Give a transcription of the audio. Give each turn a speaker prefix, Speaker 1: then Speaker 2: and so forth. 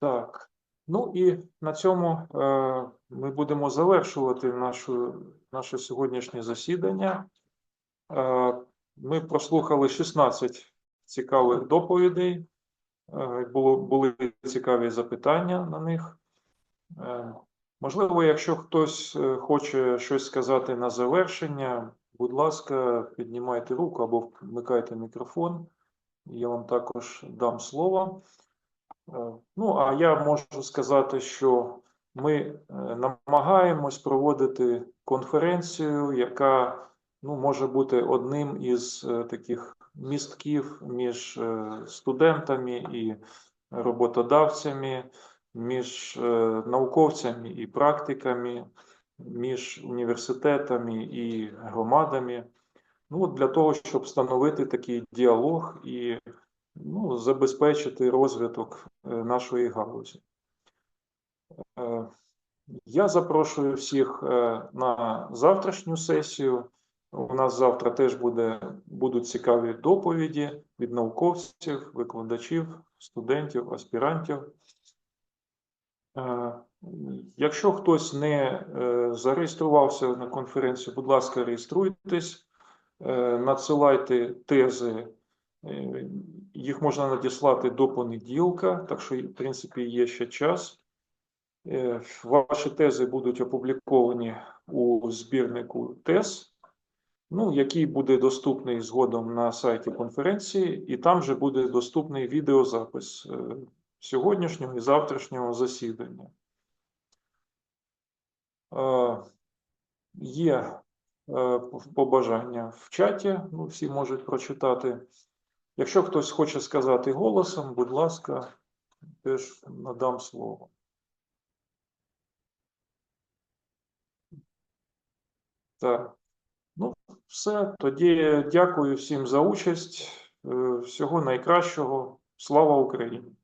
Speaker 1: Так, ну і на цьому е, ми будемо завершувати нашу, наше сьогоднішнє засідання. Е, ми прослухали 16 цікавих доповідей. Е, було, були цікаві запитання на них. Е, можливо, якщо хтось е, хоче щось сказати на завершення, будь ласка, піднімайте руку або вмикайте мікрофон. Я вам також дам слово. Е, Ну, а я можу сказати, що ми е, намагаємось проводити конференцію, яка ну, може бути одним із е, таких містків між студентами і роботодавцями, між науковцями і практиками, між університетами і громадами. Ну, для того, щоб встановити такий діалог і ну, забезпечити розвиток е, нашої галузі. Е, Я запрошую всіх е, на завтрашню сесію. У нас завтра теж буде, будуть цікаві доповіді від науковців, викладачів, студентів, аспірантів. Якщо хтось не зареєструвався на конференцію, будь ласка, реєструйтесь, надсилайте тези. Е, Їх можна надіслати до понеділка, так що, в принципі, є ще час. Е, Ваші тези будуть опубліковані у збірнику тез, ну, який буде доступний згодом на сайті конференції, і там же буде доступний відеозапис е, сьогоднішнього і завтрашнього засідання. Є побажання в чаті, ну, всі можуть прочитати. Якщо хтось хоче сказати голосом, будь ласка, теж надам слово. Так, ну, все. Тоді дякую всім за участь. Е, Всього найкращого. Слава Україні!